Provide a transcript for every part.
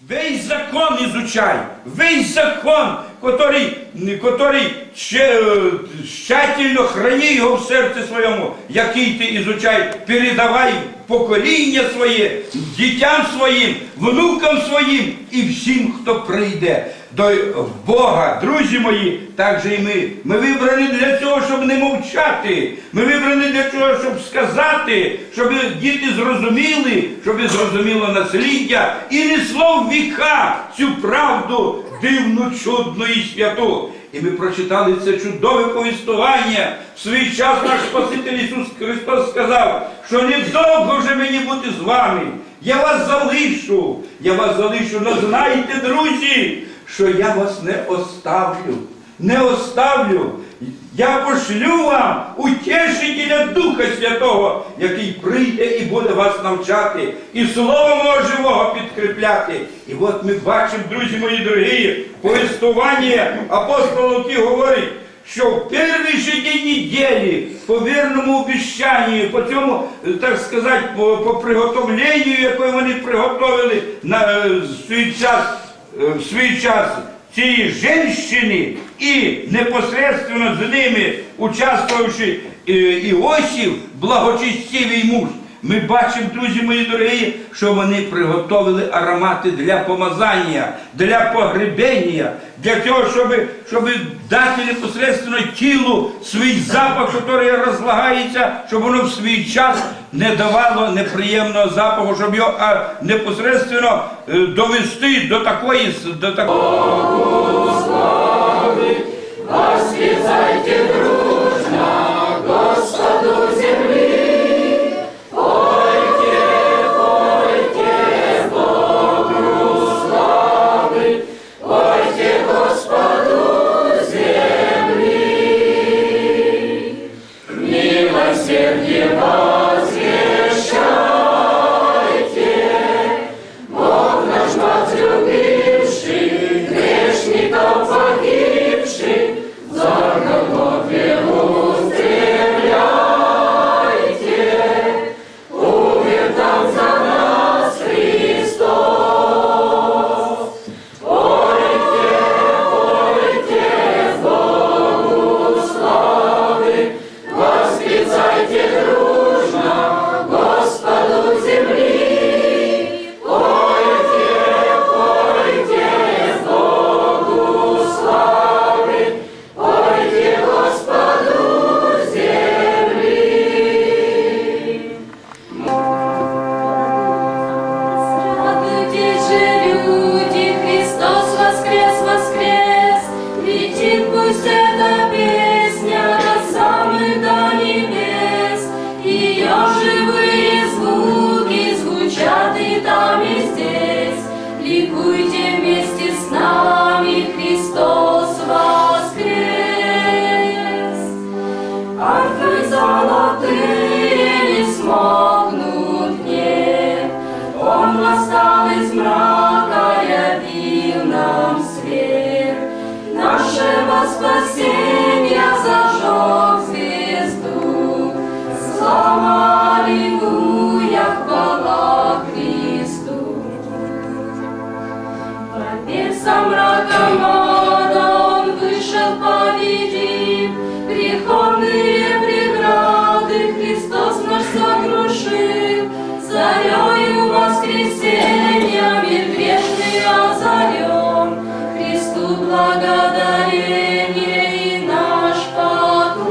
Весь закон изучай, весь закон, который, который е, тщательно храни його в серці своєму, який ти ізучай, передавай покоління своє, дітям своїм, внукам своїм і всім, хто прийде до Бога, друзі мої, так же і ми. Ми вибрані для цього, щоб не мовчати. Ми вибрані для того, щоб сказати, щоб діти зрозуміли, щоб зрозуміло насліддя і несло в віка цю правду дивну, чудну і святу. І ми прочитали це чудове повістування. В свій час наш Спаситель Ісус Христос сказав, що недовго вже мені бути з вами. Я вас залишу, я вас залишу, но знайте, друзі, що я вас не оставлю, не оставлю. Я пошлю вам утешителя Духа Святого, який прийде і буде вас навчати, і слово мого живого підкріпляти. І от ми бачимо, друзі мої дорогі, повествування апостол Луки говорить, що в перший же день неділі, по вірному обіщанню, по цьому, так сказати, по, по приготовленню, яке вони приготовили на е, свій час, в свій час цієї женщини і непосредственно з ними участвувавши Іосів, Іосиф, благочестивий муж. Ми бачимо, друзі мої дорогі, що вони приготовили аромати для помазання, для погребення, для того, щоб, щоб дати непосредственно тілу свій запах, який розлагається, щоб воно в свій час не давало неприємного запаху, щоб його а, непосредственно е, довести до такої до такої. Воскресенья мир грешный Христу благодарение наш поклон.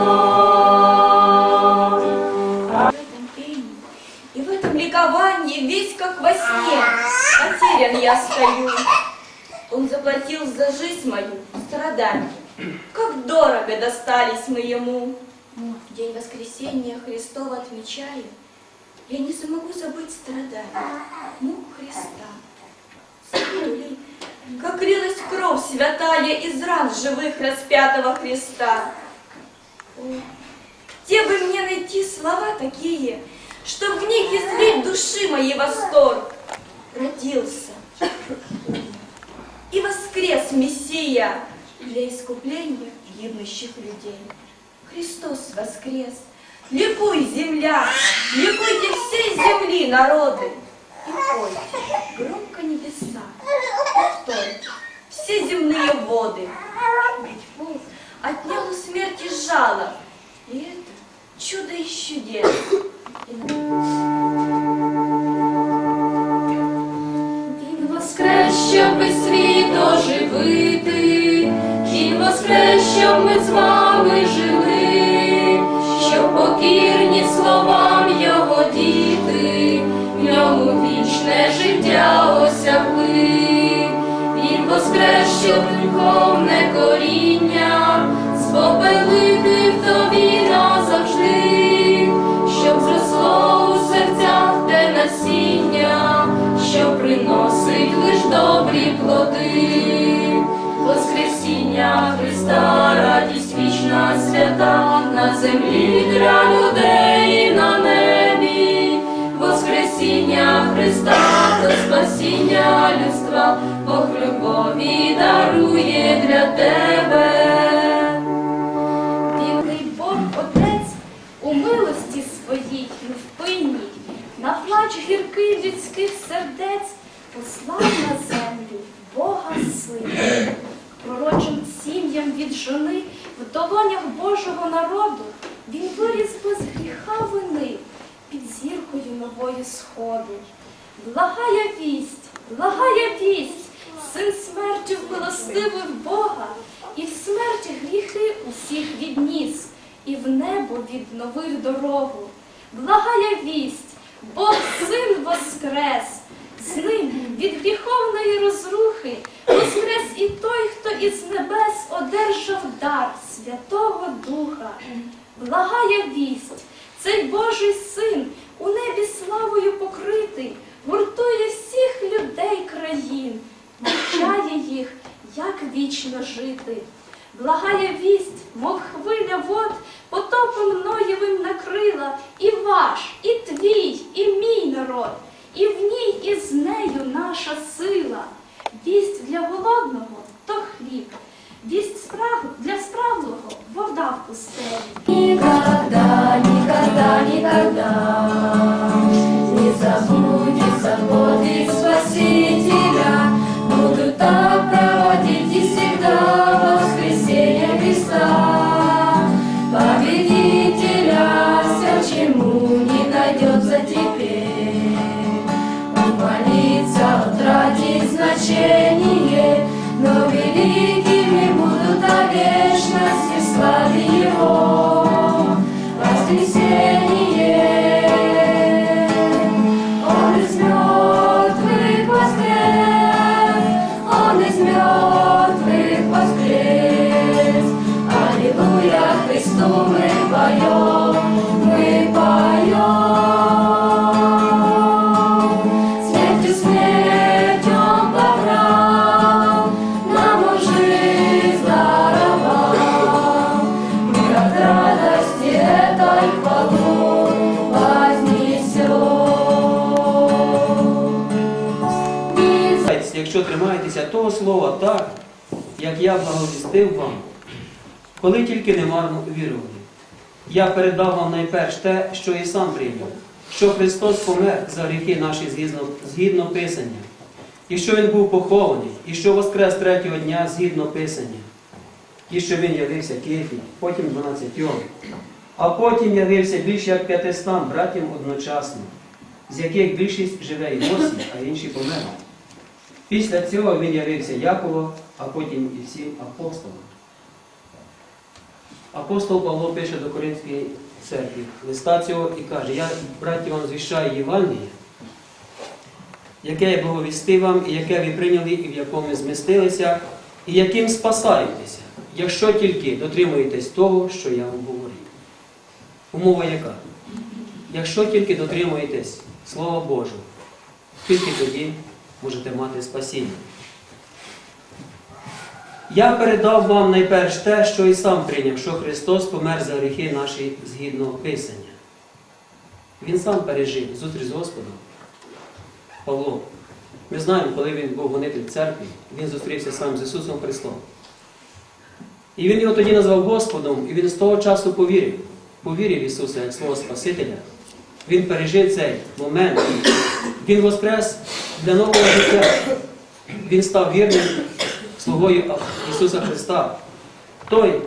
и в этом ликовании весь как во сне. Я стою. Он заплатил за жизнь мою страдания. Как дорого достались мы ему. День воскресения Христова отмечаю. Я не смогу забыть страдания мук Христа. Забуду ли, как лилась кровь святая из ран живых распятого Христа. О, где бы мне найти слова такие, чтоб в них излить души моей восторг? Родился и воскрес Мессия для искупления гибнущих людей. Христос воскрес! Ликуй, земля, ликуйте всей земли, народы. И пой, громко небеса, повторь, все земные воды. Ведь Бог отнял у смерти жало, и это чудо из чудес. Він воскрес, щоб ви свій ты, Він воскрес, щоб ми з вами жили. Покірні словам його діти, в ньому вічне життя осягли. Він воскрес, щоб гріховне коріння спопелити в тобі назавжди, щоб зросло у серцях те насіння, що приносить лиш добрі плоди. Воскресіння Христа, радість вічна свята на землі для людей і на небі. Воскресіння Христа до спасіння людства, Бог любові дарує для тебе. Сім'ям в долонях Божого народу він виріс без гріха вини під зіркою нової сходу. Благая вість, благая вість, син смерті вмилостивив Бога, і в смерті гріхи усіх відніс, і в небо відновив дорогу. Благая вість, Бог син воскрес, з ним від гріховної розрухи воскрес і той, хто із небес одержав дар Святого Духа. Благая вість, цей Божий син у небі славою покритий, гуртує всіх людей країн, навчає їх, як вічно жити. Благая вість, мов хвиля вод, потопом Ноєвим накрила і ваш, і твій, і мій народ, і в ній і з нею наша сила. їсть для голодного то хліб, їсть справ для справлого вода в пустелі. Ніколи, ніколи, ніколи не забудет я благовістив вам, коли тільки не марно вірували. Я передав вам найперш те, що і сам прийняв, що Христос помер за гріхи наші згідно, згідно Писання, і що Він був похований, і що воскрес третього дня згідно Писання, і що Він явився Кефі, потім дванадцятьом, а потім явився більше як п'ятистам братям одночасно, з яких більшість живе і досі, а інші померли. Після цього він явився Якову, а потім і всім апостолам. Апостол Павло пише до Коринської церкви листа цього і каже, я, браті, вам звіщаю Євангеліє, яке я благовістив вам, і яке ви прийняли, і в якому змістилися, і яким спасаєтеся, якщо тільки дотримуєтесь того, що я вам говорив. Умова яка? Якщо тільки дотримуєтесь Слова Божого, тільки тоді можете мати спасіння. Я передав вам найперш те, що і сам прийняв, що Христос помер за гріхи наші згідно Писання. Він сам пережив зустріч з Господом. Павло. Ми знаємо, коли він був гонитель церкві, він зустрівся сам з Ісусом Христом. І він його тоді назвав Господом, і він з того часу повірив. Повірив Ісуса як свого Спасителя. Він пережив цей момент. Він воскрес для нового життя. Він став вірним слугою Ісуса Христа. Той,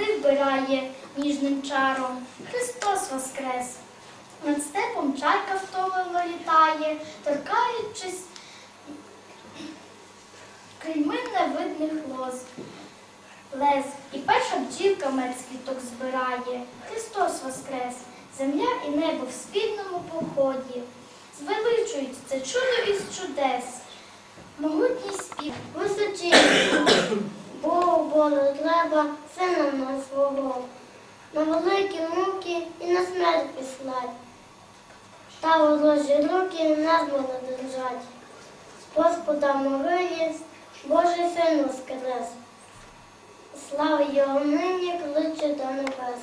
Весна вбирає ніжним чаром, Христос воскрес. Над степом чайка втомлено літає, торкаючись крильми невидних лоз. Лез, і перша бджілка мед з збирає. Христос воскрес, земля і небо в спільному поході. Звеличують це чудо із чудес. Могутній спів височить, Богу Богу треба сина на свого. На великі муки і на смерть післать. Та ворожі руки нас можна держать. З Господа могилі Божий син воскрес. Слава його нині кличе до небес.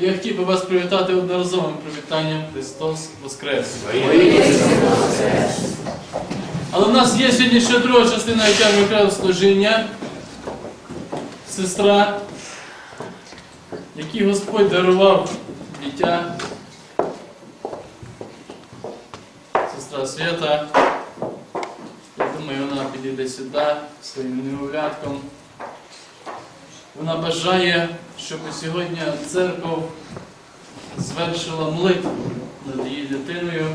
Я хотів би вас привітати одноразовим привітанням Христос Воскрес. Але в нас є сьогодні ще друга частина, яка викрала служіння, сестра, якій Господь дарував дитя. Сестра Свята. Я думаю, вона підійде сюди своїм немовлятком. Вона бажає, щоб сьогодні церква звершила молитву над її дитиною.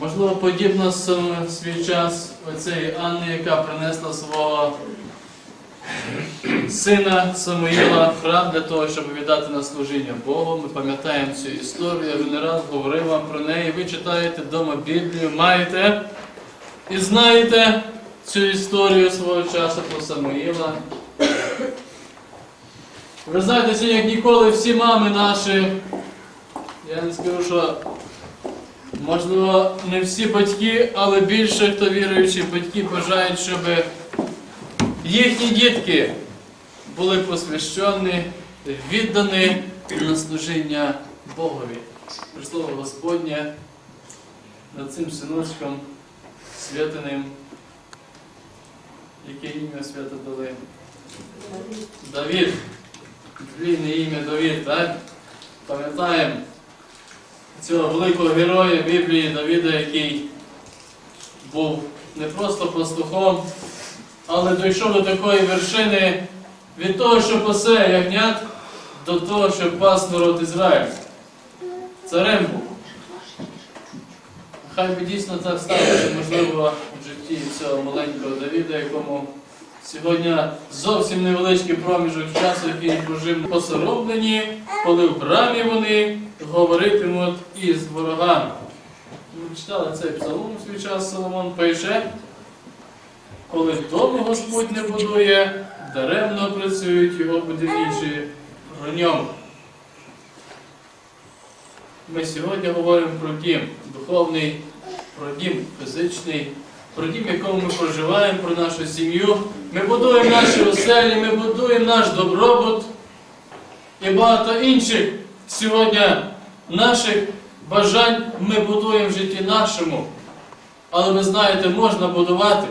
Можливо, подібно в свій час оцеї Анни, яка принесла свого сина Самуїла в храм для того, щоб віддати на служіння Богу. Ми пам'ятаємо цю історію, я вже не раз говорив вам про неї. Ви читаєте вдома Біблію, маєте і знаєте цю історію свого часу про Самуїла. Ви знаєте, сьогодні, як ніколи, всі мами наші, я не скажу, що можливо не всі батьки, але більше хто віруючі батьки бажають, щоб їхні дітки були посвящені, віддані на служіння Богові. Прислово Господнє над цим синочком святиним, яке ім'я свято дали. Давід. Длінне ім'я Давід, так? Пам'ятаємо цього великого героя Біблії Давіда, який був не просто пастухом, але дійшов до такої вершини від того, що пасе ягнят, до того, що пас народ Ізраїль. Царем був. Хай би дійсно так сталося, можливо, в житті цього маленького Давіда, якому Сьогодні зовсім невеличкий проміжок часу, який прожив посоромлені, коли в брамі вони говоритимуть із ворогами. Ми читали цей псалом у свій час Соломон пише, коли дому Господь не будує, даремно працюють його будівничі про ньому. Ми сьогодні говоримо про дім духовний, про дім фізичний, про дім, в якому ми проживаємо, про нашу сім'ю. Ми будуємо наші оселі, ми будуємо наш добробут і багато інших сьогодні наших бажань ми будуємо в житті нашому. Але ви знаєте, можна будувати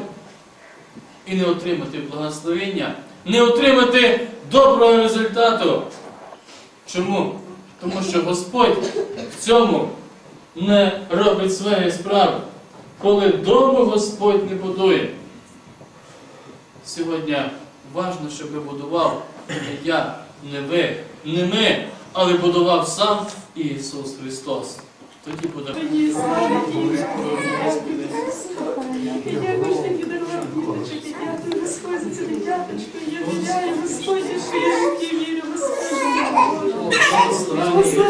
і не отримати благословення, не отримати доброго результату. Чому? Тому що Господь в цьому не робить своєї справи, коли дому Господь не будує. Сьогодні важно, щоб будував не я, не ви, не ми, але будував сам Ісус Христос. Тоді буде. Діточок, і. Я віряю, Господь, що я житті вірю. Господь,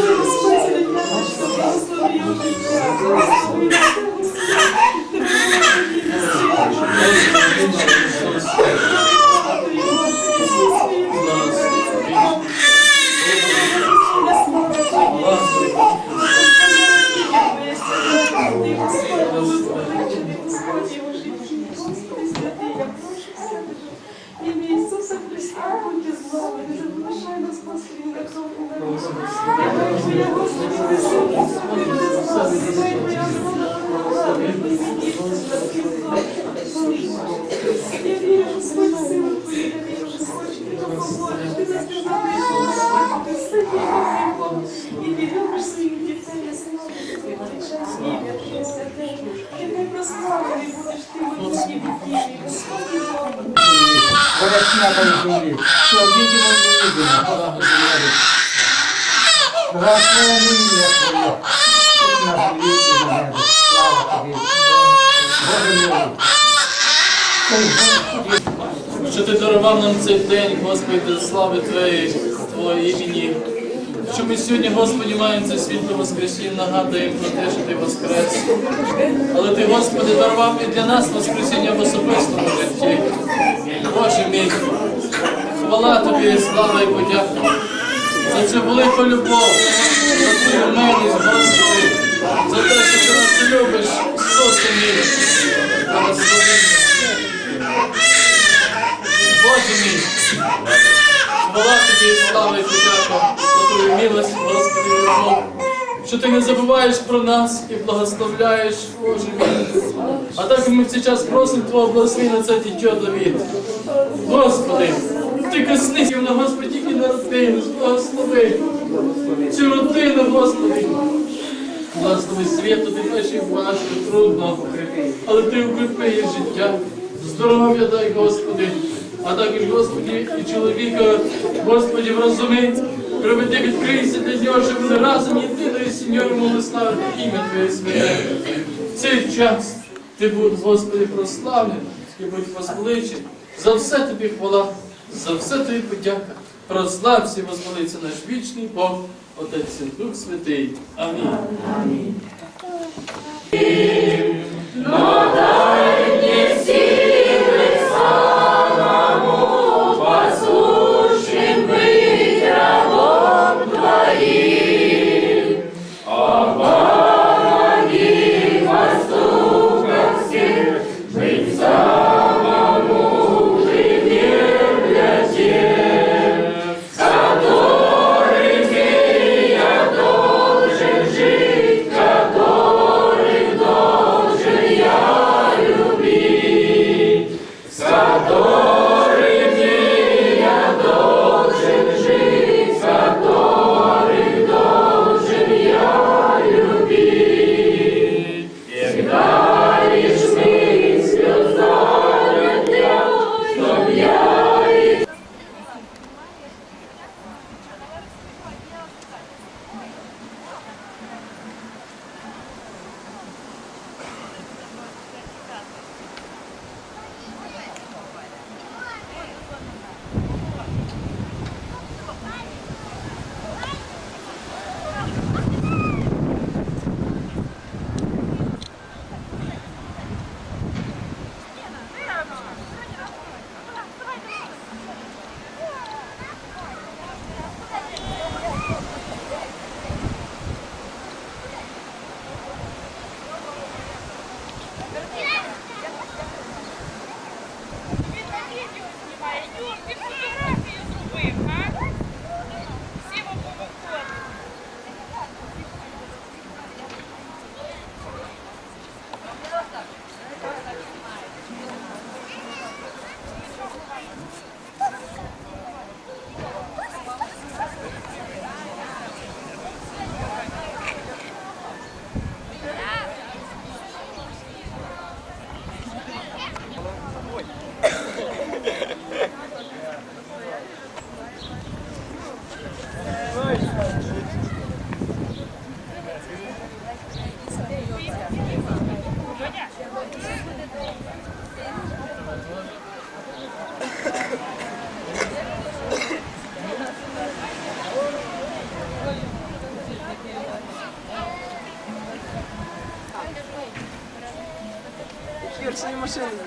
нам цей день, Господи, слави Твоєї, Твого імені. Що ми сьогодні, Господі, маємо це світло Воскресіння, нагадуємо про те, що Ти Воскрес. Але Ти, Господи, дарував і для нас Воскресіння в особистому житті. Боже мій, хвала Тобі, слава і подяка за цю велику любов, за Твою милість, Господи, за те, що Ти нас любиш, Ісусе мій. Благослови. Боже мій, хвала тобі, слава і подяка за твою милость, Господи, любов, що ти не забуваєш про нас і благословляєш, Боже мій. А так ми в цей час просимо Твого благослови на це дитя Давід. Господи, ти коснися на Господі і на родину, благослови цю родину, Господи. Благослови світу, ти наші важко, трудно, але ти укріпи життя, здоров'я дай, Господи, а також, Господи, і чоловіка, Господи, врозуми, приведи, відкрийся для нього, щоб вони разом єдиною сім'єю могли славити ім'я Твоє. В цей час ти будь, Господи, прославлений і будь возвеличений. За все тобі хвала, за все тобі подяка. Прослався і возвелиться наш вічний Бог, Отець і Дух Святий. Амінь. Юр, Officially.